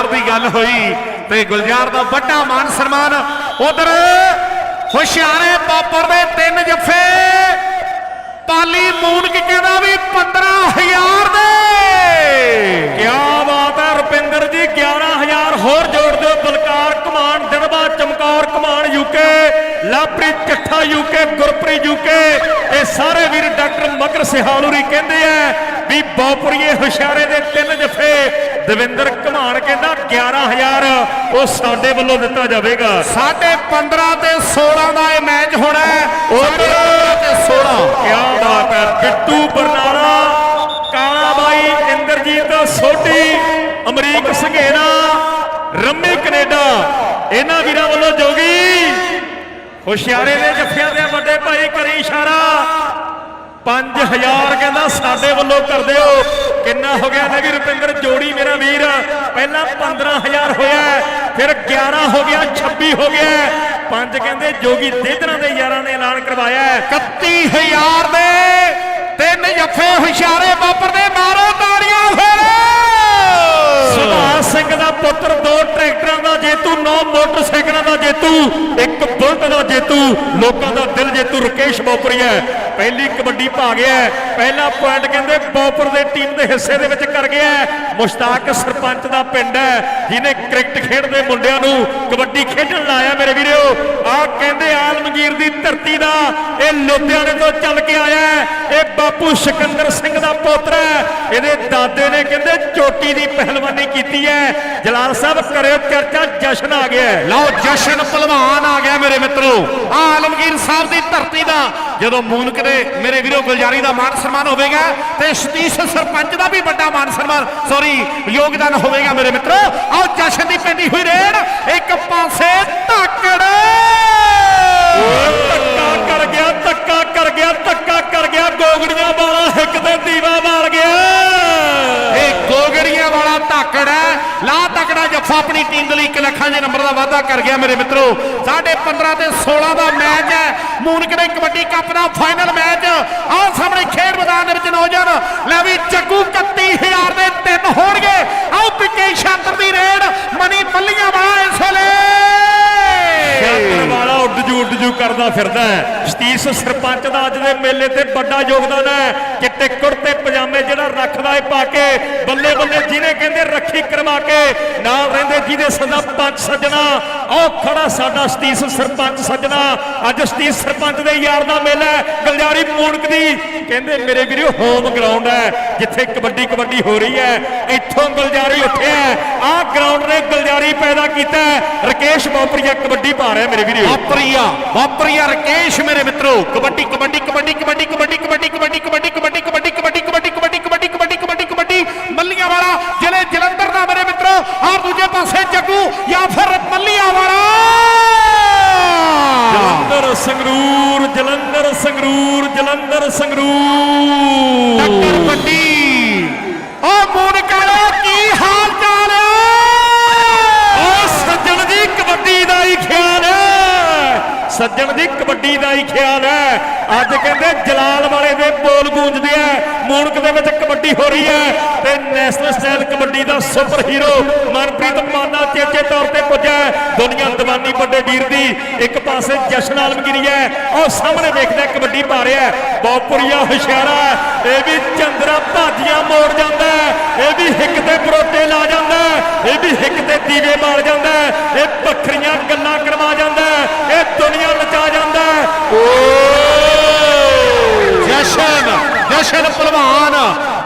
ਗੁਲਜ਼ਾਰ ਦੀ ਗੱਲ ਹੋਈ ਤੇ ਗੁਲਜ਼ਾਰ ਦਾ ਵੱਡਾ ਮਾਨ ਸਨਮਾਨ ਉਧਰ ਹੁਸ਼ਿਆਰੇ ਪਾਪਰ ਦੇ ਤਿੰਨ ਜੱਫੇ। ਪਾਲੀ ਮੂਨ ਮੂਨਕ ਕਹਿੰਦਾ ਵੀ 15000 ਦੇ। ਕਿਆ ਬਾਤ ਹੈ ਰੁਪਿੰਦਰ ਜੀ 11000 ਹੋਰ ਜੋੜ ਦਿਓ, Balkar Kaman Chamkaur Kaman UK Lapreet Chatha UK Gurpreet UK ਇਹ ਸਾਰੇ ਵੀਰ ਡਾਕਟਰ ਮਗਰ ਸਿਹਾਲੂਰੀ ਕਹਿੰਦੇ ਆ ਵੀ ਬੌਪਰੀਏ ਹੁਸ਼ਿਆਰੇ ਦੇ ਤਿੰਨ ਜਫੇ ਦਵਿੰਦਰ ਕਮਾਨ ਕਹਿੰਦਾ 11000 ਉਹ ਸਾਡੇ ਵੱਲੋਂ ਦਿੱਤਾ ਜਾਵੇਗਾ। ਸਾਡੇ 15 ਤੇ 16 ਦਾ ਇਹ ਮੈਚ ਹੋਣਾ ਹੈ। ਉਧਰ ਤੇ 16 ਕਿਆ ਬਾਤ ਹੈ। ਬਿੱਟੂ ਬਰਨਾਲਾ ਕਾਲਾ ਬਾਈ ਇੰਦਰਜੀਤ ਸੋਢੀ ਅਮਰੀਕ ਸੰਘੇਨਾ ਰੰਮੀ ਕੈਨੇਡਾ ਇਹਨਾਂ ਵੀਰਾਂ ਵੱਲੋਂ ਜੋਗੀ ਹੁਸ਼ਿਆਰੇ ਦੇ ਜੱਫਿਆਂ ਦੇ ਵੱਡੇ ਭਾਈ ਕਰੀ ਇਸ਼ਾਰਾ। 5000 ਕਹਿੰਦਾ ਸਾਡੇ ਵੱਲੋਂ ਕਰ ਦਿਓ। ਕਿੰਨਾ ਹੋ ਗਿਆ ਨੇ ਰੁਪਿੰਦਰ, ਜੋੜੀ ਮੇਰਾ ਵੀਰ। ਪਹਿਲਾਂ 15000 ਹੋਇਆ, ਫਿਰ 11 ਹੋ ਗਿਆ 26 ਹੋ ਗਿਆ। ਪੰਜ ਕਹਿੰਦੇ ਜੋਗੀ ਦੇਦਰਾਂ ਦੇ ਯਾਰਾਂ ਨੇ ਐਲਾਨ ਕਰਵਾਇਆ। ਹੈ 31000 ਦੇ ਤਿੰਨ ਜੱਫੇ ਹੁਸ਼ਿਆਰੇ ਬਾਪਰ ਦੇ ਮਾਰੋ ਤਾੜੀਆਂ ਫਿਰ ਸੁਭਾਸ਼ ਸਿੰਘ ਦਾ ਪੁੱਤਰ ਦੋ ਟਰੈਕਟਰਾਂ ਦਾ ਜੇਤੂ ਨੌ ਮੋਟਰਸਾਈਕਲਾਂ ਦਾ ਜੇਤੂ, ਇੱਕ ਬੁਲਟ ਦਾ ਜੇਤੂ, ਲੋਕਾਂ ਦਾ ਦਿਲ ਜੇਤੂ ਰਕੇਸ਼ ਬੋਪਰੀ ਹੈ। ਪਹਿਲੀ ਕਬੱਡੀ ਪਾ ਗਿਆ ਪਹਿਲਾ ਪੁਆਇੰਟ ਕਹਿੰਦੇ ਬੋਪਰ ਦੇ ਟੀਮ ਦੇ ਹਿੱਸੇ ਦੇ ਵਿੱਚ ਕਰ ਗਿਆ ਮੁਸ਼ਤਾਕ ਸਰਪੰਚ ਦਾ ਪਿੰਡ ਹੈ। ਜਿਹਨੇ ਕ੍ਰਿਕਟ ਖੇਡਦੇ ਮੁੰਡਿਆਂ ਨੂੰ ਕਬੱਡੀ ਖੇਡਣ ਲਾਇਆ, ਮੇਰੇ ਵੀਰੋ। ਆਹ ਕਹਿੰਦੇ ਆਲਮਗੀਰ ਦੀ ਧਰਤੀ ਦਾ ਇਹ ਲੁਧਿਆਣੇ ਤੋਂ ਚੱਲ ਕੇ ਆਇਆ ਇਹ ਬਾਪੂ ਸਿਕੰਦਰ ਸਿੰਘ ਦਾ ਪੋਤਰਾ ਇਹਦੇ ਦਾਦੇ ਨੇ ਕਹਿੰਦੇ ਚੋਟੀ ਦੀ ਪਹਿਲਵਾਨੀ ਕੀਤੀ ਹੈ। ਜਲਾਲ ਸਾਹਿਬ, ਕਰਿਓ ਚਰਚਾ, ਜਸ਼ਨ ਆ ਗਿਆ ਲਓ, ਜਸ਼ਨ ਪਹਿਲਵਾਨ ਆ ਗਿਆ ਮੇਰੇ ਮਿੱਤਰੋ। ਆ ਆਲਮਗੀਰ ਸਾਹਿਬ ਦੀ ਧਰਤੀ ਦਾ, ਜਦੋਂ ਮੂਨਕ ਕਦੇ ਮੇਰੇ ਵੀਰੋ ਗੁਲਜਾਰੀ ਦਾ ਮਾਨ ਸਨਮਾਨ ਹੋਵੇਗਾ ਤੇ ਸਤੀਸ਼ ਸਰਪੰਚ ਦਾ ਵੀ ਵੱਡਾ ਮਾਨ ਸਨਮਾਨ ਸੌਰੀ ਯੋਗਦਾਨ ਹੋਵੇਗਾ ਮੇਰੇ ਮਿੱਤਰੋ। ਆਓ ਜਸ਼ਨ ਦੀ ਪੈਂਦੀ ਹੋਈ ਰੇਡ ਇੱਕ ਪਾਸੇ ਧਾਕੜ। ਕਰ ਗਿਆ ਧੱਕਾ ਕਰ ਗਿਆ ਗੋਗੜੀਆਂ ਵਾਲਾ ਹਿੱਕ ਤੇ ਦੀਵਾ ਮਾਰ ਗਿਆ। ਇਹ ਗੋਗੜੀਆਂ ਵਾਲਾ ਧਾਕੜ ਲਾ ਤਕੜਾ ਜੱਫਾ ਆਪਣੀ ਟੀਮ ਦੇ ਲਈ 1 ਲੱਖਾਂ ਦੇ ਨੰਬਰ ਦਾ ਵਾਅਦਾ ਕਰ ਗਿਆ ਮੇਰੇ ਮਿੱਤਰੋ। ਸਾਡੇ 15 ਤੇ 16 ਦਾ ਮੈਚ ਹੈ। ਮੂਨਕੜੇ ਕਬੱਡੀ ਕੱਪ ਦਾ ਫਾਈਨਲ ਮੈਚ। ਆਹ ਸਾਹਮਣੇ ਖੇਡ ਮੈਦਾਨ ਦੇ ਵਿੱਚ ਨੌਜਵਾਨ ਲੈ ਵੀ ਚੱਕੂ 31000 ਦੇ ਤਿੰਨ ਹੋਣਗੇ। ਆਹ ਪਿੱਕੇ ਸ਼ਾਤਰ ਦੀ ਰੇਡ ਮਨੀ ਮੱਲੀਆਂ ਵਾਲਾ ਇਸ ਵੇਲੇ। ਜੂ ਕਰਦਾ ਫਿਰਦਾ ਹੈ। ਸਤੀਸ਼ ਸਰਪੰਚ ਦਾ ਅੱਜ ਦੇ ਮੇਲੇ ਤੇ ਵੱਡਾ ਯੋਗਦਾਨ ਹੈ। ਚਿੱਟੇ ਕੁੜਤੇ ਪਜਾਮੇ ਜਿਹੜਾ ਰੱਖਦਾ ਏ ਪਾ ਕੇ, ਬੱਲੇ ਬੱਲੇ ਜਿਹਨੇ ਕਹਿੰਦੇ ਰੱਖੀ ਕਰਵਾ ਕੇ, ਨਾਲ ਰਹਿੰਦੇ ਜਿਹਦੇ ਸਦਾ ਪੰਜ ਸੱਜਣਾ ਉਹ ਖੜਾ ਸਾਡਾ ਸਤੀਸ਼ ਸਰਪੰਚ ਸੱਜਣਾ, ਅੱਜ ਸਤੀਸ਼ ਸਰਪੰਚ ਦੇ ਯਾਰ ਦਾ ਮੇਲਾ ਗਲਜਾਰੀ ਮੂਣਕ ਦੀ ਕਹਿੰਦੇ ਮੇਰੇ ਵੀਰੋ ਹੋਮ ਗਰਾਊਂਡ ਹੈ, ਜਿੱਥੇ ਕਬੱਡੀ ਕਬੱਡੀ ਹੋ ਰਹੀ ਹੈ, ਇੱਥੋਂ ਗਲਜਾਰੀ ਉੱਠਿਆ ਆਹ ਗਰਾਊਂਡ ਨੇ ਗਲਜਾਰੀ ਪੈਦਾ ਕੀਤਾ ਹੈ। ਰਕੇਸ਼ ਬੋਪਰੀਆ ਕਬੱਡੀ ਪਾ ਰਿਹਾ ਮੇਰੇ ਵੀਰੋ ਵਾਪਰੀਆ ਵਾਪਰੀਆ ਰਕੇਸ਼ ਮੇਰੇ ਮਿੱਤਰੋ ਕਬੱਡੀ ਕਬੱਡੀ ਕਬੱਡੀ ਕਬੱਡੀ ਕਬੱਡੀ ਕਬੱਡੀ ਕਬੱਡੀ ਕਬੱਡੀ ਕਬੱਡੀ ਕਬੱਡੀ ਕਬੱਡੀ ਕਬੱਡੀ ਕਬੱਡੀ ਕਬੱਡੀ ਕਬੱਡੀ ਕਬੱਡੀ ਕਬੱਡੀ ਮੱਲੀਆਂ ਵਾਲਾ ਜ਼ਿਲ੍ਹੇ ਜਲੰਧਰ ਦਾ ਮੇਰੇ ਮਿੱਤਰੋ ਔਰ ਦੂਜੇ ਪਾਸੇ ਜੱਗੂ ਜਾਂ ਫਿਰ ਮੱਲੀਆਂ ਵਾਲਾ ਜਲੰਧਰ ਸੰਗਰੂਰ ਜਲੰਧਰ ਸੰਗਰੂਰ ਜਲੰਧਰ ਸੰਗਰੂਰ ਟੱਕਰ ਵੱਡੀ ਓ ਮੂਨਕਾਲਾ ਕੀ ਹਾਲ ਚਾਲ ਓ ਹੈ ਸੱਜਣ ਦੀ ਕਬੱਡੀ ਦਾ ਹੀ ਖਿਆਲ ਹੈ ਸੱਜਣ ਦੀ ਕਬੱਡੀ ਦਾ ਹੀ ਖਿਆਲ ਹੈ ਅੱਜ ਕਹਿੰਦੇ ਜਲਾਲ ਵਾਲੇ ਦੇ ਬੋਲ ਗੂੰਜਦੇ ਆ। ਮੂਣਕ ਦੇ ਵਿੱਚ ਕਬੱਡੀ ਹੋ ਰਹੀ ਹੈ ਤੇ ਨੈਸ਼ਨਲ ਸਟਾਈਲ ਕਬੱਡੀ ਦਾ ਸੁਪਰ ਹੀਰੋ ਮਨਪ੍ਰੀਤ ਮਾਨਾ ਚੇਚੇ ਤੌਰ ਤੇ ਪੁੱਜਾ ਦੁਨੀਆ ਦੀਵਾਨੀ ਵੱਡੇ ਵੀਰ ਦੀ ਇੱਕ ਪਾਸੇ ਜਸ਼ਨ ਆਲਮਗੀਰੀ ਹੈ। ਉਹ ਸਾਹਮਣੇ ਵੇਖਦਾ ਕਬੱਡੀ ਪਾ ਰਿਹਾ ਹੈ। ਬਹੁਪੁਰੀਆ ਹੁਸ਼ਿਆਰਾ ਇਹ ਵੀ ਚੰਦਰਾ ਭਾਜੀਆਂ ਮੋੜ ਜਾਂਦਾ ਇਹ ਵੀ ਹਿੱਕ ਤੇ ਪਰੋਟੇ ਲਾ ਜਾਂਦਾ ਇਹ ਵੀ ਹਿੱਕ ਤੇ ਦੀਵੇ ਮਾਰ ਜਾਂਦਾ ਇਹ ਵੱਖਰੀਆਂ ਗੱਲਾਂ ਕਰਵਾ ਜਾਂਦਾ ਇਹ ਦੁਨੀਆ ਨਚਾ ਜਾਂਦਾ ਹੈ। ਜਸ਼ਨ ਜਸ਼ਨ ਪਹਿਲਵਾਨ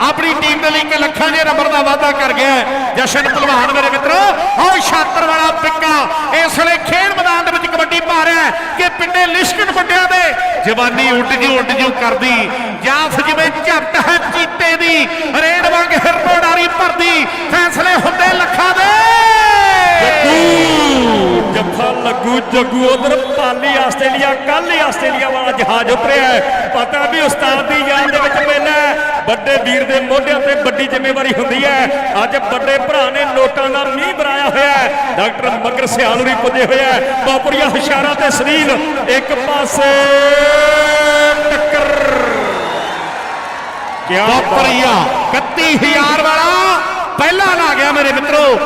ਆਪਣੀ ਟੀਮ ਦੇ ਲਈ ਇੱਕ ਲੱਖਾਂ ਦੇ ਨੰਬਰ ਦਾ ਵਾਅਦਾ ਕਰ ਗਿਆ ਜਸ਼ਨ ਪਹਿਲਵਾਨ ਮੇਰੇ ਮਿੱਤਰੋ, ਆਹ ਛਾਤਰ ਵਾਲਾ ਪਿੱਕਾ ਇਸ ਵੇਲੇ ਖੇਡ ਮੈਦਾਨ ਦੇ ਵਿੱਚ ਕਬੱਡੀ ਪਾ ਰਿਹਾ ਕਿ ਪਿੰਡੇ ਲਿਸ਼ਕਣ ਵੱਡਿਆਂ ਦੇ ਜਵਾਨੀ ਉੱਡ ਜੂ ਉੱਡ ਜੂ ਕਰਦੀ। ਜਾਫ ਜਿਵੇਂ ਝੱਟ ਹੈ ਚੀਤੇ ਦੀ, ਰੇਡ ਵਾਂਗ ਹਿਰਨੋੜਾਰੀ ਭਰਦੀ। ਫੈਸਲੇ ਹੁੰਦੇ ਲੱਖਾਂ ਦੇ। ਜੱਫਾ ਲੱਗੂ, ਜੱਗੂ ਉਧਰ ਪਾਲੀ ਆਸਟ੍ਰੇਲੀਆ ਕੱਲ ਹੀ ਆਸਟ੍ਰੇਲੀਆ ਜਹਾਜ਼ ਉਤਰਿਆ ਪਤਾ ਵੀ ਉਸਤਾਦ ਦੀ ਯਾਦ ਦੇ ਵਿੱਚ ਮੇਲਾ ਵੱਡੇ ਵੀਰ ਦੇ ਮੋਢਿਆਂ ਤੇ ਵੱਡੀ ਜ਼ਿੰਮੇਵਾਰੀ ਹੁੰਦੀ ਹੈ। ਅੱਜ ਵੱਡੇ ਭਰਾ ਨੇ ਨੋਟਾਂ ਦਾ ਮੀਂਹ ਬਰਾਇਆ ਹੋਇਆ ਹੈ। ਡਾਕਟਰ ਮਗਰ ਸਿਆਲੂਰੀ ਪੁੱਜੇ ਹੋਇਆ ਹੈ। ਬਾਪੁਰੀਆ ਹੁਸ਼ਿਆਰਾ ਤੇ ਸਲੀਲ ਇੱਕ ਪਾਸੇ ਟੱਕਰ। ਕਿਆ ਵਾਪਰੀਆ 31000 ਵਾਲਾ ਪਹਿਲਾ ਲਾ ਗਿਆ ਮੇਰੇ ਮਿੱਤਰੋ।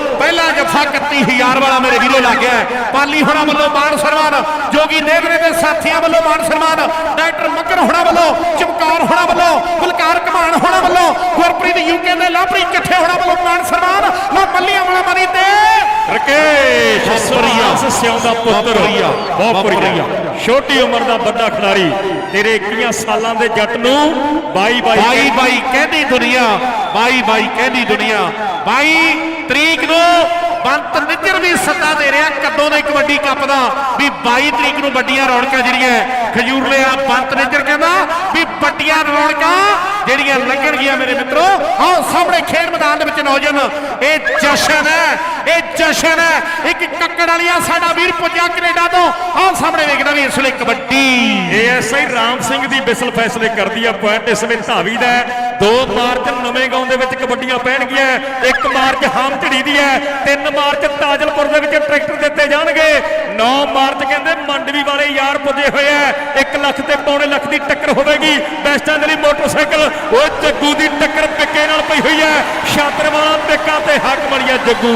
ਜੱਫਾ ਜੱਫਾ 31000 ਵਾਲਾ ਮੇਰੇ ਵੀਰੋ ਲੱਗ ਗਿਆ ਹੈ। ਪਾਲੀ ਹੋਣਾ ਵੱਲੋਂ ਮਾਨ ਸਨਮਾਨ ਜੋਗੀ ਨੇਗਰੇ ਦੇ ਸਾਥੀਆਂ ਵੱਲੋਂ ਮਾਨ ਸਨਮਾਨ ਡਾਕਟਰ ਮੱਕਰ ਹੋਣਾ ਵੱਲੋਂ ਚਮਕਾਰ ਹੋਣਾ ਵੱਲੋਂ ਬਲਕਾਰ ਕਮਾਨ ਹੋਣਾ ਵੱਲੋਂ ਗੁਰਪ੍ਰੀਤ ਯੂਕੇ ਦੇ ਲਾਪਰੀ ਇਕੱਠੇ ਹੋਣਾ ਵੱਲੋਂ ਮਾਨ ਸਨਮਾਨ ਲੋ ਮੱਲੀਆਂ ਵਾਲਾ ਮਰੀ ਤੇ ਰਕੇਸ਼। ਸਰੀਆ ਸਿਉਂ ਦਾ ਪੁੱਤਰ ਬਾਪਰੀਆ। ਛੋਟੀ ਉਮਰ ਦਾ ਵੱਡਾ ਖਿਡਾਰੀ ਤੇਰੇ 21 ਸਾਲਾਂ ਦੇ ਜੱਟ ਨੂੰ 22 22 ਬਾਈ ਬਾਈ ਕਹਿੰਦੀ ਦੁਨੀਆ ਬਾਈ ਬਾਈ ਕਹਿੰਦੀ ਦੁਨੀਆ ਬਾਈ ਤਰੀਕ ਨੂੰ ਬੰਤ ਨਿੱਜਰ ਵੀ ਸੱਦਾ ਦੇ ਰਿਹਾ ਕਦੋਂ ਦੇ ਕਬੱਡੀ ਕੱਪ ਦਾ, ਵੀ 22 ਤਰੀਕ ਨੂੰ ਵੱਡੀਆਂ ਰੌਣਕਾਂ ਜਿਹੜੀਆਂ ਖਜੂਰ ਲਿਆ, ਬੰਤ ਨਿੱਜਰ ਕਹਿੰਦਾ ਵੀ ਵੱਡੀਆਂ ਰੌਣਕਾਂ ਜਿਹੜੀਆਂ ਲੱਗਣਗੀਆਂ ਮੇਰੇ ਮਿੱਤਰੋ। ਆਓ ਸਾਹਮਣੇ ਖੇਡ ਮੈਦਾਨ ਦੇ ਵਿੱਚ ਨੌਜਵਾਨ, ਇਹ ਜਸ਼ਨ ਹੈ, ਇਹ ਜਸ਼ਨ ਹੈ, ਇੱਕ ਕੱਕੜ ਵਾਲੀਆ ਸਾਡਾ ਵੀਰ ਪੁੱਜਿਆ ਕੈਨੇਡਾ ਤੋਂ। ਆਓ ਸਾਹਮਣੇ ਵੇਖਦਾ ਵੀ ਇਸ ਵੇਲੇ ਕਬੱਡੀ ਏਐਸਆਈ ਰਾਮ ਸਿੰਘ ਦੀ ਬਿਸਲ ਫੈਸਲੇ ਕਰਦੀ ਆ, ਪੁਆਇੰਟ ਇਸ ਵੇਲੇ ਧਾਵੀ ਦਾ 2 ਮਾਰਚ ਨਵੇਂ ਗਾਉਂ ਦੇ ਵਿੱਚ ਕਬੱਡੀਆਂ ਪੈਣਗੀਆਂ। 1 ਮਾਰਚ ਹਾਮਝੜੀ ਦੀ ਹੈ 3 ਮਾਰਚ ਤਾਜਲਪੁਰ ਦੇ ਵਿੱਚ ਟਰੈਕਟਰ ਦਿੱਤੇ ਜਾਣਗੇ। 9 ਮਾਰਚ ਕਹਿੰਦੇ ਮੰਡਵੀ ਵਾਲੇ ਯਾਰ ਪੁੱਜੇ ਹੋਏ ਆ। 1 ਲੱਖ ਤੇ ਪੌਣੇ ਲੱਖ ਦੀ ਟੱਕਰ ਹੋਵੇਗੀ। ਬੈਸਟਾਂ ਦੇ ਲਈ ਮੋਟਰਸਾਈਕਲ ਉਹ ਜੱਗੂ ਦੀ ਟੱਕਰ ਪਿੱਕੇ ਨਾਲ ਪਈ ਹੋਈ ਹੈ। ਛਾਤਰ ਵਾਲਾ ਪਿੱਕਾ ਤੇ ਹੱਕ ਮੜੀਆ ਜੱਗੂ।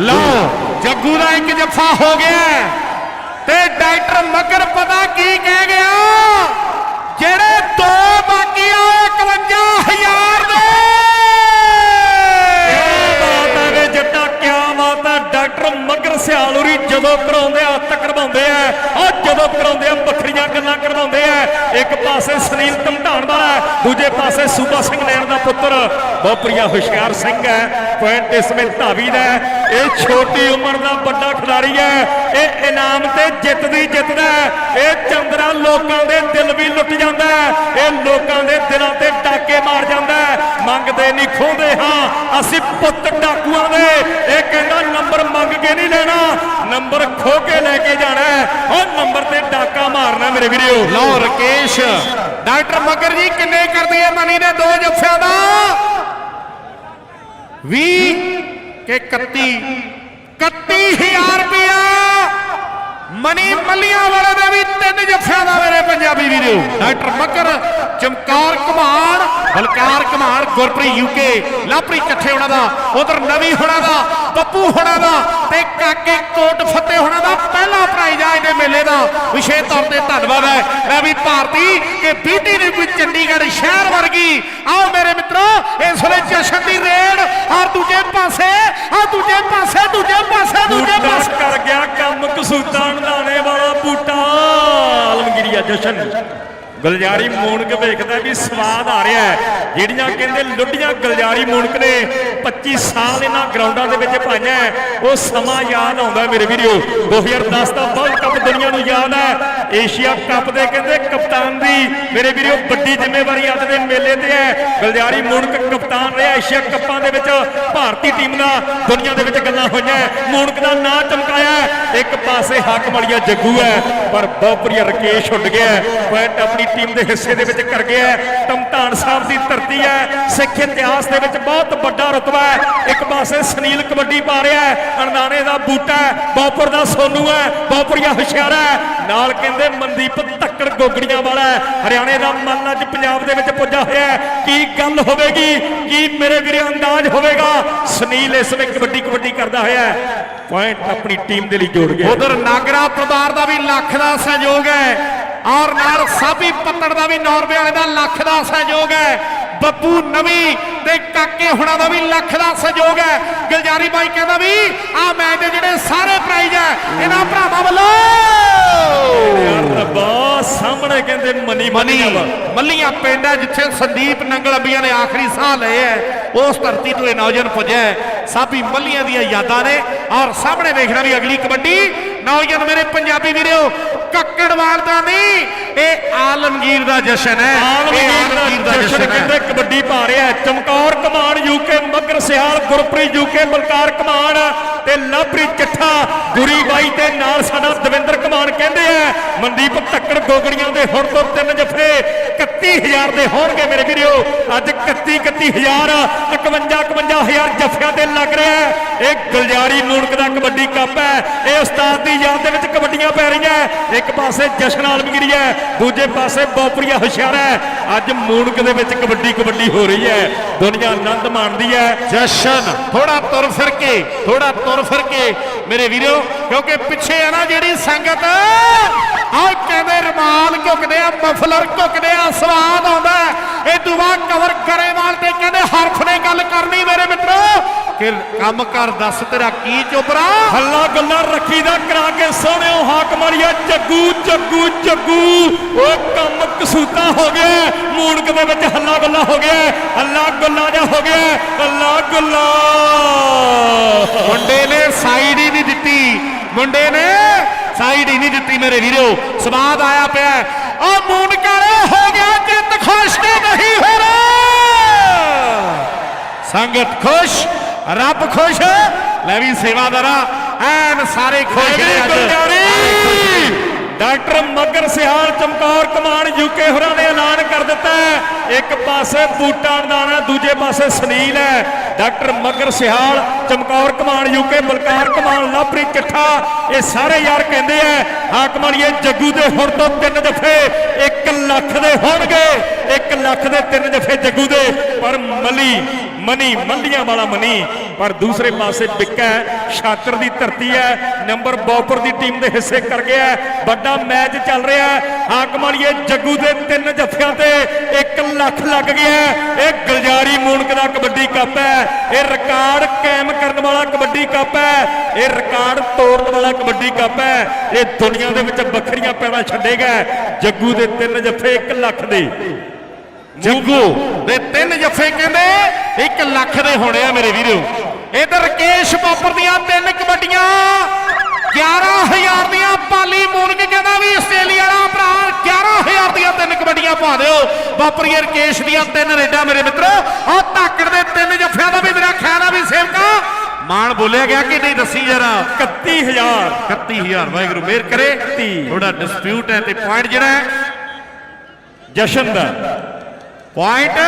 ਲਓ ਜੱਗੂ ਦਾ ਇੱਕ ਜੱਫਾ ਹੋ ਗਿਆ। ਤੇ ਡਾਕਟਰ ਮਗਰ ਪਤਾ ਕੀ ਕਹਿ ਗਿਆ? ਜਿਹੜੇ ਦੋ ਬਾਕੀ ਆ 51000 ਦੇ। ਕਿਆ ਬਾਤ ਹੈ ਜੱਟਾ ਕਿਆ ਬਾਤ ਹੈ ਡਾਕਟਰ ਮਗਰ ਸਿਆਲੂਰੀ ਜਦੋਂ ਕਰਾਉਂਦੇ ਆ ਹੱਥ ਕਰਵਾਉਂਦੇ ਆ ਆ ਜਦੋਂ ਕਰਾਉਂਦੇ ਆ ਵੱਖਰੀਆਂ ਗੱਲਾਂ ਕਰਵਾਉਂਦੇ ਆ, ਇੱਕ ਪਾਸੇ ਸੁਨੀਲ ਧਮਧਾਨ ਵਾਲਾ ਦੂਜੇ ਪਾਸੇ ਸੂਬਾ ਸਿੰਘ ਨੈਣ ਦਾ ਪੁੱਤਰ। ਬਹੁਤ ਹੁਸ਼ਿਆਰ ਸਿੰਘ ਹੈ, ਪੁਆਇੰਟ ਇਸ ਵਿੱਚ ਧਾਵੀ ਦਾ ਇਹ ਛੋਟੀ ਉਮਰ ਦਾ ਵੱਡਾ ਖਿਡਾਰੀ ਹੈ, ਇਹ ਇਨਾਮ ਤੇ ਜਿੱਤਦੀ ਜਿੱਤਦਾ ਇਹ ਚੰਦਰਾ ਲੋਕਾਂ ਦੇ ਦਿਲ ਵੀ ਲੁੱਟ ਜਾਂਦਾ ਇਹ ਲੋਕਾਂ ਦੇ ਦਿਲਾਂ ਤੇ ਡਾਕੇ ਮਾਰ ਜਾਂਦਾ ਮੰਗਦੇ ਨਹੀਂ, ਖੋਹਦੇ ਹਾਂ, ਅਸੀਂ ਪੁੱਤ ਡਾਕੂਆਂ ਦੇ। ਇਹ ਕਹਿੰਦਾ, ਨੰਬਰ ਮੰਗ ਕੇ ਨਹੀਂ ਲੈਣਾ। ਨੰਬਰ ਖੋ ਕੇ ਲੈ ਕੇ ਜਾਣਾ ਉਹ ਨੰਬਰ ਤੇ ਡਾਕਾ ਮਾਰਨਾ ਮੇਰੇ ਵੀਰੋ। ਲਓ ਰਕੇਸ਼। ਡਾਕਟਰ ਮਗਰ ਜੀ ਕਿੰਨੇ ਕਰਦੀ ਹੈ ਮਨੀ ਦੇ ਦੋ ਜੱਫਿਆਂ ਦਾ? 20 ਕੇ 31 31000 ਰੁਪਇਆ। ਮਨੀ ਮੱਲੀਆਂ ਵਾਲੇ ਦੇ ਵੀ ਤਿੰਨ ਜੱਫਿਆਂ ਦਾ ਮੇਰੇ ਪੰਜਾਬੀ ਵੀਰੋ। ਡਾਕਟਰ ਮੱਕਰ ਚਮਕਾਰ ਕਮਾਨ ਬਲਕਾਰ ਕਮਾਨ ਗੁਰਪ੍ਰੀਤ ਯੂਕੇ ਲਾਪਰੀ ਇਕੱਠੇ ਹੋਣਾ ਦਾ ਉਧਰ ਨਵੀ ਹੋਣਾ ਦਾ ਪੱਪੂ ਹੋਣਾ ਦਾ ਤੇ ਕਾਕੇ ਕੋਟ ਫਤਿਹ ਹੋਣਾ ਦਾ ਪਹਿਲਾ ਪ੍ਰਾਈਜ਼ ਆ ਇਹਦੇ ਮੇਲੇ ਦਾ। ਵਿਸ਼ੇਸ਼ ਤੌਰ ਤੇ ਧੰਨਵਾਦ ਹੈ। ਮੈਂ ਵੀ ਭਾਰਤੀ ਕਿ ਬੀਟੀ ਨੇ ਕੋਈ ਚੰਡੀਗੜ੍ਹ ਸ਼ਹਿਰ ਵਰਗੀ। ਆਓ ਮੇਰੇ ਮਿੱਤਰੋ ਇਸ ਵੇਲੇ ਜਸ਼ਨ ਦੀ ਰੇਡ ਔਰ ਦੂਜੇ ਪਾਸੇ ਆ ਦੂਜੇ ਪਾਸੇ ਦੂਜੇ ਪਾਸੇ ਦੂਜੇ ਪਾਸੇ। ਕਰ ਗਿਆ ਕੰਮ ਕਸੂਤਾ ਜਸ਼ਨ। ਗਲਜਾਰੀ ਮੂਣਕ ਵੇਖਦਾ ਵੀ ਸਵਾਦ ਆ ਰਿਹਾ ਹੈ। ਜਿਹੜੀਆਂ ਕਹਿੰਦੇ ਲੁੱਡੀਆਂ ਗਲਜਾਰੀ ਮੂਣਕ ਨੇ 25 ਸਾਲ ਇਹਨਾਂ ਗਰਾਊਂਡਾਂ ਦੇ ਵਿੱਚ ਪਾਈਆਂ ਉਹ ਸਮਾਂ ਯਾਦ ਆਉਂਦਾ ਮੇਰੇ ਵੀਰੋ। 2010 ਦਾ ਵਰਲਡ ਕੱਪ ਦੁਨੀਆ ਨੂੰ ਯਾਦ ਹੈ। ਏਸ਼ੀਆ ਕੱਪ ਦੇ ਕਹਿੰਦੇ ਕਪਤਾਨ ਦੀ। ਮੇਰੇ ਵੀਰੋ, ਵੱਡੀ ਜ਼ਿੰਮੇਵਾਰੀ ਅੱਜ ਦੇ ਮੇਲੇ ਤੇ ਹੈ। ਗਲਜਾਰੀ ਮੂਣਕ ਕਪਤਾਨ ਰਿਹਾ ਏਸ਼ੀਆ ਕੱਪਾਂ ਦੇ ਵਿੱਚ। ਭਾਰਤੀ ਟੀਮ ਦਾ ਦੁਨੀਆ ਦੇ ਵਿੱਚ ਗੱਲਾਂ ਹੋਈਆਂ। ਮੂਣਕ ਦਾ ਨਾਂ ਚਮਕਾਇਆ ਇੱਕ ਪਾਸੇ ਹੱਕ ਮਲੀਆ ਜੱਗੂ ਹੈ, ਪਰ ਬਹੁਪਰੀਆ ਰਕੇਸ਼ ਉੱਡ ਗਿਆ ਪੁਆਇੰਟ ਆਪਣੀ ਟੀਮ ਦੇ ਹਿੱਸੇ ਦੇ ਵਿੱਚ ਕਰ ਗਿਆ ਹੈ। ਸਾਹਿਬ ਦੀ ਧਰਤੀ ਹੈ। ਸਿੱਖ ਇਤਿਹਾਸ ਦੇ ਵਿੱਚ ਬਹੁਤ ਵੱਡਾ ਰਤਬਾ ਹੈ। ਇੱਕ ਪਾਸੇ ਸੁਨੀਲ ਕਬੱਡੀ ਪਾ ਰਿਹਾ ਹੈ। ਅਣਦਾਣੇ ਦਾ ਬੂਟਾ ਹੈ। ਬਹੁਪੁਰ ਦਾ ਸੋਨੂ ਹੈ। ਬਹੁਪਰੀਆ ਹੁਸ਼ਿਆਰਾ ਹੈ। ਨਾਲ ਕਹਿੰਦੇ ਮਨਦੀਪ ਧੱਕੜ ਗੋਗੜੀਆਂ ਵਾਲਾ ਹੈ। ਹਰਿਆਣੇ ਦਾ ਮਨ ਅੱਜ ਪੰਜਾਬ ਦੇ ਵਿੱਚ ਪੁੱਜਾ ਹੋਇਆ ਹੈ। ਕੀ ਗੱਲ ਹੋਵੇਗੀ? ਕੀ ਮੇਰੇ ਵੀਰੇ ਅੰਦਾਜ਼ ਹੋਵੇਗਾ? ਸੁਨੀਲ ਇਸ ਵਿੱਚ ਕਬੱਡੀ ਕਬੱਡੀ ਕਰਦਾ ਹੋਇਆ ਹੈ। ਪੁਆਇੰਟ ਆਪਣੀ ਟੀਮ ਦੇ ਲਈ ਜੋੜ ਗਿਆ ਉਧਰ ਨਾਗਰਾ ਪਰਿਵਾਰ ਦਾ ਵੀ ਲੱਖ ਦਾ ਸਹਿਯੋਗ ਹੈ। ਔਰ ਨਾਲ ਸਾਬੀ ਪੱਤੜ ਦਾ ਵੀ ਨੌਰਵੇ ਵਾਲੇ ਦਾ ਲੱਖ ਦਾ ਸਹਿਯੋਗ ਹੈ ਬੱਬੂ ਨਵੀ ਤੇ ਕਾਕੇ ਹੁਣਾਂ ਦਾ ਵੀ ਲੱਖ ਦਾ ਸਹਿਯੋਗ ਹੈ ਗੁਲਜਾਰੀ ਬਾਈ ਕਹਿੰਦਾ ਵੀ ਆ ਮੈਚ ਦੇ ਜਿਹੜੇ ਸਾਰੇ ਪ੍ਰਾਈਜ਼ ਹੈ ਇਹਨਾਂ ਭਰਾਵਾਂ ਵੱਲੋਂ ਯਾਰ ਰੱਬਾ ਸਾਹਮਣੇ ਕਹਿੰਦੇ ਮਨੀ ਮਨੀ ਮਨੀ ਮੱਲੀਆਂ ਪਿੰਡ ਹੈ ਜਿੱਥੇ ਸੰਦੀਪ ਨੰਗਲ ਅੰਬੀਆਂ ਨੇ ਆਖਰੀ ਸਾਹ ਲਏ ਹੈ ਉਸ ਧਰਤੀ ਤੋਂ ਇਹ ਨੌਜਵਾਨ ਪੁੱਜਿਆ ਹੈ ਸਾਬੀ ਮੱਲੀਆਂ ਦੀਆਂ ਯਾਦਾਂ ਨੇ ਔਰ ਸਾਹਮਣੇ ਵੇਖਣਾ ਵੀ ਅਗਲੀ ਕਬੱਡੀ ਨੌਜਵਾਨ ਮੇਰੇ ਪੰਜਾਬੀ ਵੀਰੋ ਕੱਕੜਵਾਲ ਦਾ ਨਹੀਂ। ਇਹ ਆਲਮਗੀਰ ਦਾ ਜਸ਼ਨ ਹੈ। ਇਹ ਆਲਮਗੀਰ ਦਾ ਜਸ਼ਨ ਕਹਿੰਦੇ ਕਬੱਡੀ ਪਾ ਰਿਹਾ ਹੈ। ਚਮਕੌਰ ਕਮਾਨ ਯੂਕੇ ਮਗਰ ਸਿਆਲ, ਗੁਰਪ੍ਰੀਤ ਯੂਕੇ ਬਲਕਾਰ ਕਮਾਨ ਤੇ ਲਵਪ੍ਰੀਤ ਚੱਠਾ, ਗੁਰੀ ਬਾਈ ਤੇ ਨਾਲ ਸਾਡਾ ਦਵਿੰਦਰ ਕਮਾਨ ਕਹਿੰਦੇ ਆ, ਮਨਦੀਪ ਧੱਕੜ ਗੋਗੜੀਆਂ ਦੇ ਹੁਣ ਤੋਂ ਤਿੰਨ ਜਫੇ 31000 ਦੇ ਹੋਣਗੇ ਮੇਰੇ ਵੀਰੋ। ਅੱਜ 31 31000 51 51000 ਜਫਿਆਂ ਤੇ ਲੱਗ ਰਿਹਾ ਹੈ। ਇਹ ਗੁਲਜਾਰੀ ਮੂਣਕ ਦਾ ਕਬੱਡੀ ਕੱਪ ਹੈ। ਇਹ ਉਸਤਾਦ ਦੀ ਯਾਦ ਦੇ ਵਿੱਚ ਕਬੱਡੀਆਂ ਪੈ ਰਹੀਆਂ ਇੱਕ ਪਾਸੇ ਜਸ਼ਨ ਆਲਮਗੀਰੀ ਹੈ, ਦੂਜੇ ਪਾਸੇ ਬੋਪਰੀਆ ਹੁਸ਼ਿਆਰਾ ਹੈ। ਅੱਜ ਮੂਣਕ ਦੇ ਵਿੱਚ ਕਬੱਡੀ ਕਬੱਡੀ ਹੋ ਰਹੀ ਹੈ। ਦੁਨੀਆ ਆਨੰਦ ਮਾਣਦੀ ਹੈ। ਜਸ਼ਨ ਥੋੜਾ ਤੁਰ ਫਿਰ ਕੇ ਥੋੜਾ ਤੁਰ ਫਿਰ ਕੇ। ਮੇਰੇ ਵੀਰੋ, ਕਿਉਂਕਿ ਪਿੱਛੇ ਆ ਨਾ ਜਿਹੜੀ ਸੰਗਤ, ਆਹ ਕਹਿੰਦੇ ਰਮਾਲ ਝੁਕਦੇ ਆ, ਮਫਲਰ ਘੁੱਕਦੇ ਆ, ਸਵਾਦ ਆਉਂਦਾ ਇਹ ਦੁਆ ਬਾਅਦ ਕਵਰ ਕਰੇਵਾਲ ਤੇ ਕਹਿੰਦੇ ਹਰਫ ਨੇ ਗੱਲ ਕਰਨੀ ਮੇਰੇ ਮਿੱਤਰੋ। ਕਿ ਕੰਮ ਕਰ ਦੱਸ ਤੇਰਾ ਕੀ ਚੋਬਰਾ ਹੱਲਾ ਗੱਲਾਂ ਰੱਖੀ ਦਾ ਕਰਾ ਕੇ ਸੋਹਣਿਓ ਹਾਕ ਮਾਰੀਆ ਜੱਗੂ ਜੱਗੂ ਜੱਗੂ ਉਹ ਕੰਮ ਕਸੂਤਾ ਹੋ ਗਿਆ। ਮੂਣਕ ਦੇ ਵਿੱਚ ਹੱਲਾ ਗੱਲਾ ਹੋ ਗਿਆ। ਹੱਲਾ ਗੱਲਾ ਜਾ ਹੋ ਗਿਆ। ਹੱਲਾ ਗੱਲਾ। ਮੁੰਡੇ ਨੇ ਸਾਈਡ ਹੀ ਨਹੀਂ ਦਿੱਤੀ। ਮੁੰਡੇ ਨੇ ਸਾਈਡ ਹੀ ਨਹੀਂ ਦਿੱਤੀ ਮੇਰੇ ਵੀਰੋ। ਸਵਾਦ ਆਇਆ ਪਿਆ। ਉਹ ਮੂਨ ਕਾਲੇ ਹੋ ਗਿਆ ਜਿੱਤ ਖੁਸ਼ ਨਹੀਂ ਹੋ ਰਿਹਾ ਸੰਗਤ ਖੁਸ਼। ਰੱਬ ਖੁਸ਼। ਲੈ ਵੀ ਸੇਵਾਦਾਰਾ ਐਨ ਸਾਰੇ ਖੁਸ਼ ਨੇ ਅੱਜ। ਡਾਕਟਰ ਮਗਰ ਸਿਹਾਲ ਚਮਕੌਰ ਕਮਾਨ ਯੂਕੇ ਹੋਰਾਂ ਨੇ ਐਲਾਨ ਕਰ ਦਿੱਤਾ ਇੱਕ ਪਾਸੇ ਬੂਟਾ ਦਾਣਾ ਦੂਜੇ ਪਾਸੇ ਸੁਨੀਲ ਹੈ। ਡਾਕਟਰ ਮਗਰ ਸਿਹਾਲ ਚਮਕੌਰ ਕਮਾਨ ਯੂਕੇ ਬਲਕਾਰ ਕਮਾਨ ਲਾਪਰੀ ਕਿੱਠਾ। ਇਹ ਸਾਰੇ ਯਾਰ ਕਹਿੰਦੇ ਆ ਹਾਕਮਾਨੀਏ ਜੱਗੂ ਦੇ ਹੁਣ ਤੋਂ ਤਿੰਨ ਜਫੇ 1 ਲੱਖ ਦੇ ਹੋਣਗੇ 1 ਲੱਖ ਦੇ ਤਿੰਨ ਜਫੇ ਜੱਗੂ ਦੇ। ਪਰ ਮਲੀ, ਮਨੀ, ਮੱਲੀਆਂ ਵਾਲਾ ਮਨੀ। ਪਰ ਦੂਸਰੇ ਪਾਸੇ ਬਿੱਕਾ ਛਾਤਰ ਦੀ ਧਰਤੀ ਹੈ, ਨੰਬਰ ਬੌਪਰ ਦੀ ਟੀਮ ਦੇ ਹਿੱਸੇ ਕਰ ਗਿਆ ਵੱਡਾ ਮੈਚ ਚੱਲ ਰਿਹਾ ਹੈ ਜੱਗੂ ਦੇ ਤਿੰਨ ਜੱਫਿਆਂ ਤੇ 1 ਲੱਖ ਲੱਗ ਗਿਆ ਇਹ ਗਲਜਾਰੀ ਮੂਣਕ ਦਾ ਕਬੱਡੀ ਕੱਪ ਹੈ। ਇਹ ਰਿਕਾਰਡ ਕਾਇਮ ਕਰਨ ਵਾਲਾ ਕਬੱਡੀ ਕੱਪ ਹੈ। ਇਹ ਰਿਕਾਰਡ ਤੋੜਨ ਵਾਲਾ ਕਬੱਡੀ ਕੱਪ ਹੈ। ਇਹ ਦੁਨੀਆ ਦੇ ਵਿੱਚ ਵੱਖਰੀਆਂ ਪੈਣਾ ਛੱਡੇਗਾ ਜੱਗੂ ਦੇ ਤਿੰਨ ਜੱਫੇ 1 ਲੱਖ ਦੇ। ਜੱਗੂ ਦੇ ਤਿੰਨ ਜੱਫੇ ਕਹਿੰਦੇ 1 ਲੱਖ ਦੇ ਹੋਣੇ ਆ ਮੇਰੇ ਵੀਰੋ। ਇਧਰ ਰਕੇਸ਼ ਬਾਪਰ ਦੀਆਂ ਤਿੰਨ ਕਬੱਡੀਆਂ। 11000 ਦੀਆਂ ਪਾਲੀ ਮੂਨਕ ਕਹਿੰਦਾ ਵੀ ਆਸਟ੍ਰੇਲੀਆ ਵਾਲਾ ਭਰਾ 11000 ਦੀਆਂ ਤਿੰਨ ਕਬੱਡੀਆਂ ਪਾ ਦਿਓ। ਬਾਪਰੀਏ ਰਕੇਸ਼ ਦੀਆਂ ਤਿੰਨ ਰੇਡਾਂ ਮੇਰੇ ਮਿੱਤਰੋ। ਆਹ ਧਾਕੜ ਦੇ ਤਿੰਨ ਜੱਫਿਆਂ ਦਾ ਵੀ ਮੇਰਾ ਖਿਆਲ ਆ ਵੀ ਸੇਵਕਾ। ਮਾਨ ਬੋਲਿਆ ਗਿਆ ਕਿ ਨਹੀਂ ਦੱਸੀ ਜਰਾ? 31000 31000 ਵਾਹਿਗੁਰੂ ਮਿਹਰ ਕਰੇ। ਥੋੜਾ ਡਿਸਪਿਊਟ ਹੈ ਤੇ ਪੁਆਇੰਟ ਜਿਹੜਾ ਹੈ ਜਸ਼ਨ ਦਾ ਪੁਆਇੰਟ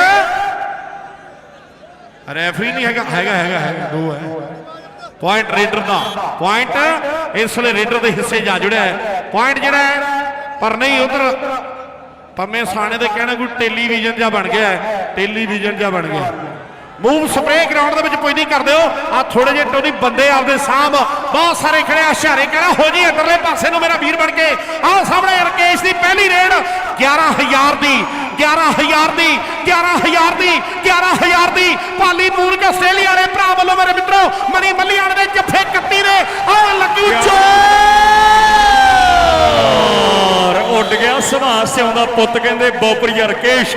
ਰੈਫਰੀ ਨਹੀਂ ਹੈਗਾ ਹੈਗਾ ਹੈਗਾ ਹੈਗਾ ਦੋ ਹੈ। ਪੁਆਇੰਟ ਰੇਡਰ ਦਾ। ਪੁਆਇੰਟ ਇਸ ਵੇਲੇ ਰੇਡਰ ਦੇ ਹਿੱਸੇ ਜਾ ਜੁੜਿਆ ਪੁਆਇੰਟ ਜਿਹੜਾ ਪਰ ਨਹੀਂ ਉਧਰ ਪੰਮੇ ਸਾਣੇ ਦੇ ਕਹਿਣਾ ਕੋਈ ਟੈਲੀਵਿਜ਼ਨ ਜਾਂ ਬਣ ਗਿਆ ਟੈਲੀਵਿਜ਼ਨ ਜਾਂ ਬਣ ਗਿਆ। ਮੂਵ ਸਪਰੇ ਗਰਾਊਂਡ ਦੇ ਵਿੱਚ ਕੋਈ ਨਹੀਂ ਕਰਦੇ ਹੋ ਆ ਥੋੜੇ ਜਿਹੇ ਟੋਨੀ ਬੰਦੇ ਆਪਦੇ ਸਾਹਮ ਬਹੁਤ ਸਾਰੇ ਖੜੇ ਆ ਹਸ਼ਾਰੇ ਕਹਿਣਾ, ਹੋ ਜੀ ਅੰਦਰਲੇ ਪਾਸੇ ਨੂੰ ਮੇਰਾ ਵੀਰ ਬਣ ਕੇ। ਆਹ ਸਾਹਮਣੇ ਰਕੇਸ਼ ਦੀ ਪਹਿਲੀ ਰੇਡ 11000 ਦੀ। 11000 ਦੀ 11000 ਦੀ 11000 ਦੀ ਪਾਲੀ ਮੂਨਕ ਆਸਟ੍ਰੇਲੀਆ ਦੇ ਭਰਾ ਵੱਲੋਂ ਮੇਰੇ ਮਿੱਤਰੋ ਮਣੀ ਮੱਲੀਆਣ ਦੇ ਜੱਫੇ 31 ਦੇ। ਆਹ ਲੱਗੂ ਔਰ ਉੱਡ ਗਿਆ ਸੁਭਾਸ਼ ਸਿੰਘ ਦਾ ਪੁੱਤ ਕਹਿੰਦੇ ਬੋਪਰੀਆ ਰਕੇਸ਼।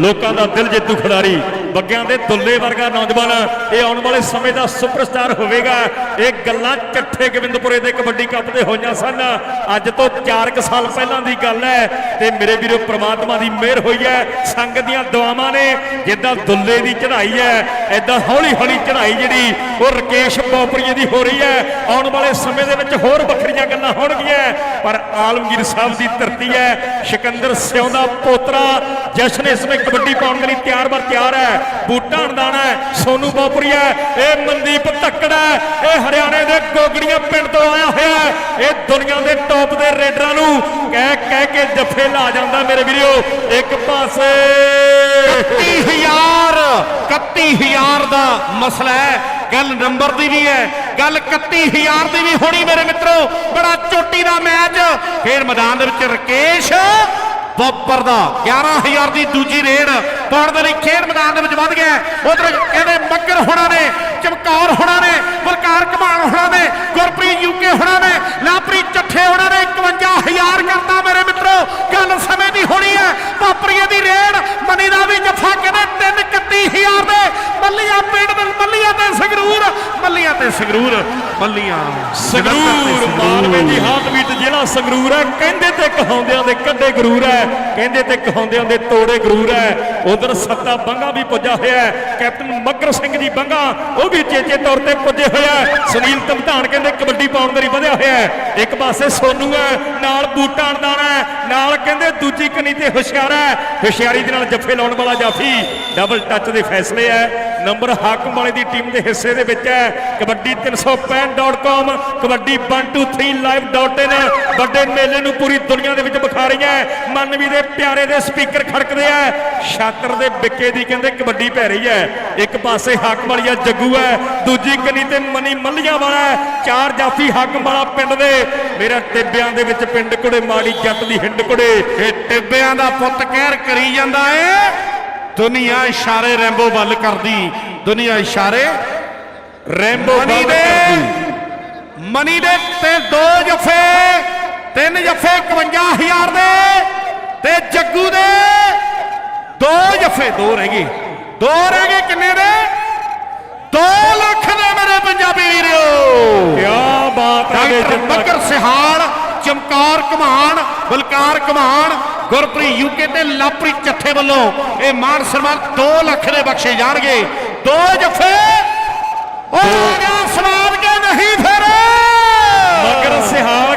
ਲੋਕਾਂ ਦਾ ਦਿਲ ਜੇਤੂ ਖਿਡਾਰੀ। ਬੱਗਿਆਂ ਦੇ ਦੁੱਲੇ ਵਰਗਾ ਨੌਜਵਾਨ ਇਹ ਆਉਣ ਵਾਲੇ ਸਮੇਂ ਦਾ ਸੁਪਰਸਟਾਰ ਹੋਵੇਗਾ। ਇਹ ਗੱਲਾਂ ਇਕੱਠੇ ਗੋਬਿੰਦਪੁਰੇ ਦੇ ਕਬੱਡੀ ਕੱਪ ਦੇ ਹੋਈਆਂ ਸਨ। ਅੱਜ ਤੋਂ 4 ਸਾਲ ਪਹਿਲਾਂ ਦੀ ਗੱਲ ਹੈ ਤੇ ਮੇਰੇ ਵੀਰੋ, ਪ੍ਰਮਾਤਮਾ ਦੀ ਮਿਹਰ ਹੋਈ ਹੈ। ਸੰਗਤ ਦੀਆਂ ਦੁਆਵਾਂ ਨੇ ਜਿੱਦਾਂ ਦੁੱਲੇ ਦੀ ਚੜ੍ਹਾਈ ਹੈ ਐਦਾਂ ਹੌਲੀ ਹੌਲੀ ਚੜ੍ਹਾਈ ਜਿਹੜੀ ਉਹ ਰਕੇਸ਼ ਬੋਪਰੀਏ ਦੀ ਹੋ ਰਹੀ ਹੈ। ਆਉਣ ਵਾਲੇ ਸਮੇਂ ਦੇ ਵਿੱਚ ਹੋਰ ਵੱਖਰੀਆਂ ਗੱਲਾਂ ਹੋਣਗੀਆਂ। ਪਰ ਆਲਮਗੀਰ ਸਾਹਿਬ ਦੀ ਧਰਤੀ ਹੈ। ਸਿਕੰਦਰ ਸਿਉਂ ਦਾ ਪੋਤਰਾ। ਜਸ਼ਨ ਇਸ ਵਿੱਚ ਕਬੱਡੀ ਪਾਉਣ ਲਈ ਤਿਆਰ ਬਰ ਤਿਆਰ ਹੈ। ਬੂਟਾ ਅਣਦਾਣਾ ਸੋਨੂ ਬੋਪਰੀਆ ਇਹ ਮਨਦੀਪ ਧੱਕੜਾ ਇਹ ਹਰਿਆਣੇ ਦੇ ਗੋਗੜੀਆਂ ਪਿੰਡ ਤੋਂ ਆਇਆ ਹੋਇਆ ਇਹ ਦੁਨੀਆ ਦੇ ਟੌਪ ਦੇ ਰੇਡਰਾਂ ਨੂੰ ਕਹਿ ਕਹਿ ਕੇ ਜੱਫੇ ਲਾ ਜਾਂਦਾ ਮੇਰੇ ਵੀਰੋ। ਇੱਕ ਪਾਸੇ 31000 31000 ਦਾ ਮਸਲਾ ਹੈ। ਗੱਲ ਨੰਬਰ ਦੀ ਵੀ ਹੈ, ਗੱਲ 31000 ਦੀ ਵੀ ਹੋਣੀ ਮੇਰੇ ਮਿੱਤਰੋ। ਬੜਾ ਚੋਟੀ ਦਾ ਮੈਚ। ਖੇਡ ਮੈਦਾਨ ਦੇ ਵਿੱਚ ਰਕੇਸ਼ ਬੱਪਰ ਦਾ। 11000 ਦੀ ਦੂਜੀ ਰੇਡ। ਪਾਉਣ ਦੇ ਲਈ ਖੇਡ ਮੈਦਾਨ ਦੇ ਵਿੱਚ ਵੱਧ ਗਿਆ। ਉਧਰ ਕਹਿੰਦੇ ਮੱਗਰ ਹੋਣਾ ਨੇ। ਚਮਕੌਰ ਹੋਣਾ ਨੇ ਬਲਕਾਰ ਕਮਾਨ ਹੋਣਾ ਨੇ ਗੁਰਪ੍ਰੀਤ ਯੂਕੇ ਹੋਣਾ ਨੇ ਲਾਪ੍ਰੀਤ ਚੱਠੇ ਹੋਣਾ ਨੇ 51000 ਕਰਤਾ ਮੇਰੇ ਮਿੱਤਰੋ। ਗੱਲ ਸਮੇਂ ਦੀ ਹੋਣੀ ਹੈ ਪਾਪਰੀਏ ਦੀ ਰੇਡ ਮਨੀ ਦਾ ਵੀ ਜੱਫਾ ਕਹਿੰਦੇ 3 31000 ਦੇ। ਮੱਲੀਆਂ ਪਿੰਡ ਦੇ ਮੱਲੀਆਂ ਤੇ ਸੰਗਰੂਰ ਮੱਲੀਆਂ ਤੇ ਸੰਗਰੂਰ ਮੱਲੀਆਂ ਸੰਗਰੂਰ ਮਾਲਵੇ ਦੀ ਹਾਰਟਬੀਟ ਜ਼ਿਲ੍ਹਾ ਸੰਗਰੂਰ ਹੈ ਕਹਿੰਦੇ ਤੇ ਕਹਾਉਂਦਿਆਂ ਦੇ ਕੱਡੇ ਗਰੂਰ ਹੈ ਕਹਿੰਦੇ ਤੇ ਕਹਾਉਂਦਿਆਂ ਦੇ ਤੋੜੇ ਗਰੂਰ ਹੈ। ਉਧਰ ਸੱਤਾ ਬੰਗਾ ਵੀ ਪੁੱਜਾ ਹੋਇਆ ਹੈ ਕੈਪਟਨ ਮੱਗਰ ਸਿੰਘ ਜੀ ਬੰਗਾ ਉਹ ਵੀ ਚੇਚੇ ਤੌਰ ਤੇ ਪੁੱਜੇ ਹੋਇਆ ਸੁਨੀਲ ਧਮਧਾਨ ਕਹਿੰਦੇ ਕਬੱਡੀ ਪਾਉਣ ਦੇ ਲਈ ਵਧਿਆ ਹੋਇਆ ਇੱਕ ਪਾਸੇ ਸੋਨੂ ਹੈ, ਨਾਲ ਬੂਟਾ ਅਣਦਾਣਾ ਨਾਲ ਕਹਿੰਦੇ ਦੂਜੀ ਕਨੀ ਤੇ ਹੁਸ਼ਿਆਰ ਹੈ। ਹੁਸ਼ਿਆਰੀ ਦੇ ਨਾਲ ਜੱਫੇ ਲਾਉਣ ਵਾਲਾ ਜਾਫੀ ਡਬਲ ਟੱਚ ਦੇ ਫੈਸਲੇ ਹੈ। ਨੰਬਰ ਹਾਕਮ ਵਾਲੇ ਦੀ ਟੀਮ ਦੇ ਹਿੱਸੇ ਦੇ ਵਿੱਚ ਹੈ। ਕਬੱਡੀ 365.com ਕਬੱਡੀ 123 ਵੱਡੇ ਮੇਲੇ ਨੂੰ ਪੂਰੀ ਦੁਨੀਆ ਦੇ ਵਿੱਚ ਵਿਖਾ ਰਹੀਆਂ ਮਨਵੀ ਦੇ ਪਿਆਰੇ ਦੇ ਸਪੀਕਰ ਖੜਕਦੇ ਆ। ਛਾਤਰ ਦੇ ਬਿੱਕੇ ਦੀ ਕਹਿੰਦੇ ਕਬੱਡੀ ਪੈ ਰਹੀ ਹੈ। ਇੱਕ ਪਾਸੇ ਹਾਕਮ ਵਾਲੀਆ ਜੱਗੂ ਹੈ, ਦੂਜੀ ਕਨੀ ਤੇ ਮਨੀ ਮੱਲੀਆਂ ਵਾਲਾ ਚਾਰ ਜਾਫੀ ਹਾਕਮ ਵਾਲਾ ਪਿੰਡ ਦੇ। ਮੇਰਾ ਟਿੱਬਿਆਂ ਦੇ ਵਿੱਚ ਪਿੰਡ ਕੁੜੇ ਮਾੜੀ ਜੱਟ ਦੀ ਹਿੰਡ ਕੁੜੇ ਇਹ ਟਿੱਬਿਆਂ ਦਾ ਪੁੱਤ ਕਹਿਰ ਕਰੀ ਜਾਂਦਾ ਏ। ਦੁਨੀਆ ਇਸ਼ਾਰੇ ਰੈਂਬੋ ਵੱਲ ਕਰਦੀ ਦੁਨੀਆ ਇਸ਼ਾਰੇ ਰੈਂਬੋ ਵੱਲ ਕਰਦੀ। ਮਨੀ ਦੇ ਤੇ ਦੋ ਜਫੇ ਤਿੰਨ ਜਫੇ 51000 ਦੇ ਤੇ ਜੱਗੂ ਦੇ ਦੋ ਜਫੇ। ਦੋ ਰਹਿ ਗਏ। ਦੋ ਰਹਿ ਗਏ ਕਿੰਨੇ ਦੇ? 2 ਲੱਖ ਦੇ ਮੇਰੇ ਪੰਜਾਬੀ ਵੀਰੋ। ਕਿਆ ਬਾਤ ਹੈ ਮੱਕਰ ਸਿਹਾਲ ਚਮਕਾਰ ਕਮਾਨ ਬਲਕਾਰ ਕਮਾਨ ਗੁਰਪ੍ਰੀਤ ਯੂਕੇ ਤੇ ਲਾਪਰੀ ਚੱਠੇ ਵੱਲੋਂ ਇਹ ਮਾਨ ਸਨਮਾਨ 2 ਲੱਖ ਦੇ ਬਖਸ਼ੇ ਜਾਣਗੇ। ਦੋ ਜਫੇ ਉਹ ਆ ਗਿਆ ਕੇ ਨਹੀਂ ਫਿਰ। ਮਗਰ ਸਿਹਾਲ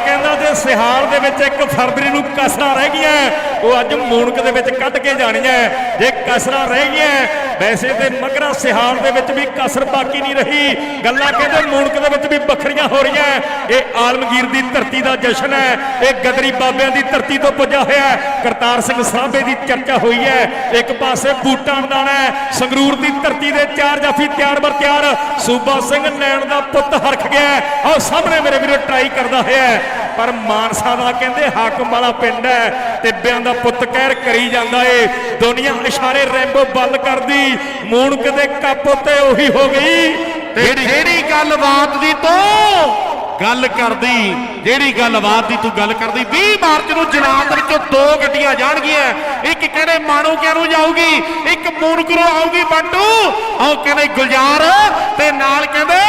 ਕਹਿੰਦਾ ਜੇ ਸਿਹਾਲ ਦੇ ਵਿੱਚ ਇੱਕ ਫਰਵਰੀ ਨੂੰ ਕਸਰਾਂ ਰਹਿ ਗਈਆਂ। ਉਹ ਅੱਜ ਮੂਣਕ ਦੇ ਵਿੱਚ ਕੱਢ ਕੇ ਜਾਣੀਆਂ। ਜੇ ਕਸਰਾਂ ਰਹਿ ਗਈਆਂ, ਵੈਸੇ ਤੇ ਮਗਰਾ ਸਿਹਾਲ ਦੇ ਵਿੱਚ ਵੀ ਕਸਰ ਬਾਕੀ ਨਹੀਂ ਰਹੀ। ਗੱਲਾਂ ਕਹਿੰਦੇ ਮੂਣਕ ਦੇ ਵਿੱਚ ਵੀ ਵੱਖਰੀਆਂ ਹੋ ਰਹੀਆਂ। ਇਹ ਆਲਮਗੀਰ ਦੀ ਧਰਤੀ ਦਾ ਜਸ਼ਨ ਹੈ। ਇਹ ਗਦਰੀ ਬਾਬਿਆਂ ਦੀ ਧਰਤੀ ਤੋਂ ਪੁੱਜਾ ਹੋਇਆ ਕਰਤਾਰ ਸਿੰਘ ਸਾਹਬੇ ਦੀ ਚਰਚਾ ਹੋਈ ਹੈ। ਇੱਕ ਪਾਸੇ ਬੂਟਾਂ ਦਾਣਾ ਸੰਗਰੂਰ ਦੀ ਧਰਤੀ ਦੇ ਚਾਰ ਜਾਫੀ ਤਿਆਰ ਬਰ ਤਿਆਰ। ਸੂਬਾ ਸਿੰਘ ਨੈਣ ਦਾ ਪੁੱਤ ਹਰਖ ਗਿਆ ਆਹ ਸਾਹਮਣੇ ਮੇਰੇ ਵੀਰੋ, ਟਰਾਈ ਕਰਦਾ ਹੋਇਆ ਪਰ ਮਾਨਸਾ ਦਾ ਕਹਿੰਦੇ ਹਾਕਮ ਵਾਲਾ ਪਿੰਡ ਹੈ ਟਿੱਬਿਆਂ ਦਾ ਪੁੱਤ ਕਹਿਰ ਕਰੀ ਜਾਂਦਾ ਏ। ਦੁਨੀਆ ਇਸ਼ਾਰੇ ਰੈਂਬੋ ਬੱਲ ਕਰਦੀ। ਮੂਣਕ ਦੇ ਕੱਪ ਉੱਤੇ ਉਹੀ ਹੋ ਗਈ। ਜਿਹੜੀ ਗੱਲਬਾਤ ਦੀ ਤੂੰ ਗੱਲ ਕਰਦੀ ਜਿਹੜੀ ਗੱਲਬਾਤ ਦੀ ਤੂੰ ਗੱਲ ਕਰਦੀ 20 ਮਾਰਚ ਨੂੰ ਜਨਾਬ ਦੇ ਵਿੱਚੋਂ ਦੋ ਗੱਡੀਆਂ ਜਾਣਗੀਆਂ। ਇੱਕ ਕਹਿੰਦੇ ਮਾਣੂਕਿਆਂ ਨੂੰ ਜਾਊਗੀ ਇੱਕ ਮੂਨਕਰੂ ਆਊਗੀ ਬੰਟੂ। ਆਹ ਕਹਿੰਦੇ ਗੁਲਜ਼ਾਰ ਤੇ ਨਾਲ ਕਹਿੰਦੇ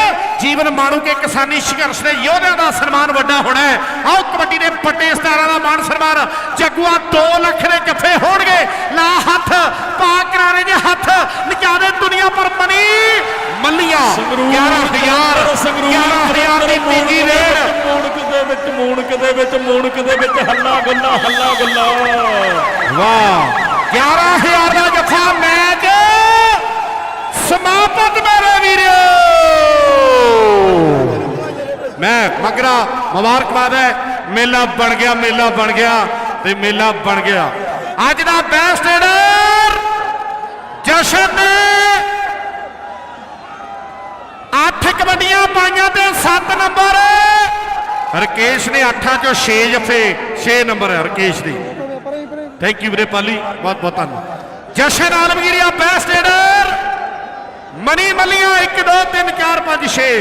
ਜੀਵਨ ਮਾਣੂਕੇ ਕਿਸਾਨੀ ਸੰਘਰਸ਼ ਦੇ ਯੋਧਿਆਂ ਦਾ ਸਨਮਾਨ ਵੱਡਾ ਹੋਣਾ ਹੈ। ਆਹ ਕਬੱਡੀ ਦੇ ਪੱਟੇ ਸਟਾਰਾਂ ਦਾ ਮਾਣ ਸਨਮਾਨ। ਜੱਗੂਆ 2 ਲੱਖ ਦੇ ਜੱਫੇ ਹੋਣਗੇ। ਲਾ ਹੱਥ ਪਾ ਕਰਾਰੇ ਦੇ ਹੱਥ। ਨਿਕਾ ਦੇ ਦੁਨੀਆ ਪਰ ਮਨੀ ਮੱਲੀਆਂ। 11000 11000 ਦੀ ਤੀਜੀ ਰੇਡ ਮੂਣਕ ਦੇ ਵਿੱਚ ਮੂਣਕ ਦੇ ਵਿੱਚ ਮੂਣਕ ਦੇ ਵਿੱਚ ਹੱਲਾ ਗੁੱਲਾ ਹੱਲਾ ਗੁੱਲਾ। ਵਾਹ। 11000 ਦਾ ਜੱਫਾ ਮੈਚ ਸਮਾਪਤ ਮੇਰੇ ਵੀਰੋ ਮੈਂ ਮਗਰਾ ਮੁਬਾਰਕਬਾਦ ਹੈ ਮੇਲਾ ਬਣ ਗਿਆ ਮੇਲਾ ਬਣ ਗਿਆ ਤੇ ਮੇਲਾ ਬਣ ਗਿਆ ਅੱਜ ਦਾ ਬੈਸਟ ਏਡਰ ਜਸ਼ਨ ਨੇ ਅੱਠ ਕਬੱਡੀਆਂ ਪਾਈਆਂ ਤੇ 7 ਨੰਬਰ ਰਕੇਸ਼ ਨੇ 8 ਚੋਂ 6 ਜਫੇ 6 ਨੰਬਰ ਹੈ ਰਕੇਸ਼ ਦੀ ਥੈਂਕ ਯੂ ਵੀਰੇ ਪਾਲੀ ਬਹੁਤ ਬਹੁਤ ਧੰਨਵਾਦ ਜਸ਼ਨ ਆਲਮਗੀਰੀਆ ਬੈਸਟ ਏਡਰ ਮਨੀ ਮੱਲੀਆਂ 1 2 3 4 5 6